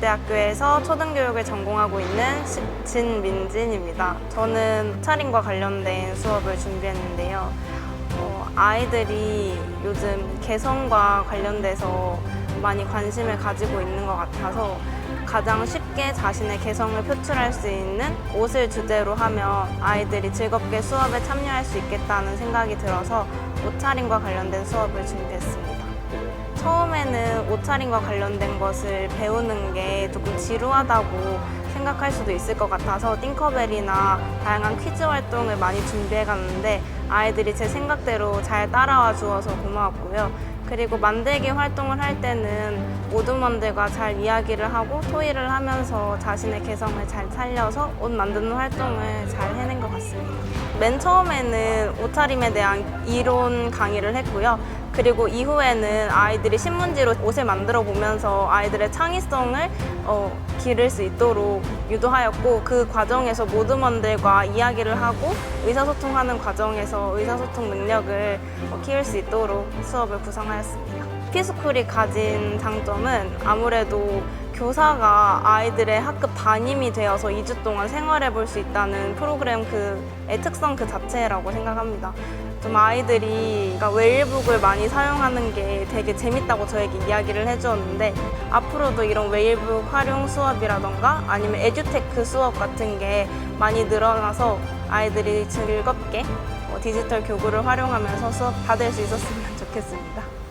대학교에서 초등교육을 전공하고 있는 시- 진민진입니다. 저는 차림과 관련된 수업을 준비했는데요. 어, 아이들이 요즘 개성과 관련돼서 많이 관심을 가지고 있는 것 같아서 가장 쉽게 자신의 개성을 표출할 수 있는 옷을 주제로 하면 아이들이 즐겁게 수업에 참여할 수 있겠다는 생각이 들어서 옷차림과 관련된 수업을 준비했습니다. 처음에는 옷차림과 관련된 것을 배우는 게 조금 지루하다고 생각할 수도 있을 것 같아서 띵커벨이나 다양한 퀴즈 활동을 많이 준비해 갔는데 아이들이 제 생각대로 잘 따라와 주어서 고마웠고요. 그리고 만들기 활동을 할 때는 모두먼들과 잘 이야기를 하고 토의를 하면서 자신의 개성을 잘 살려서 옷 만드는 활동을 잘 해낸 것 같습니다. 맨 처음에는 옷차림에 대한 이론 강의를 했고요. 그리고 이후에는 아이들이 신문지로 옷을 만들어 보면서 아이들의 창의성을 어, 기를 수 있도록 유도하였고 그 과정에서 모두먼들과 이야기를 하고 의사소통하는 과정에서 의사소통 능력을 어, 키울 수 있도록 수업을 구성하였습니다. 피스쿨이 가진 장점은 아무래도 교사가 아이들의 학급 담임이 되어서 2주 동안 생활해 볼 수 있다는 프로그램 그의 특성 그 자체라고 생각합니다. 좀 아이들이 그러니까 웨일북을 많이 사용하는 게 되게 재밌다고 저에게 이야기를 해주었는데 앞으로도 이런 웨일북 활용 수업이라던가 아니면 에듀테크 수업 같은 게 많이 늘어나서 아이들이 즐겁게 어, 디지털 교구를 활용하면서 수업 받을 수 있었으면 좋겠습니다.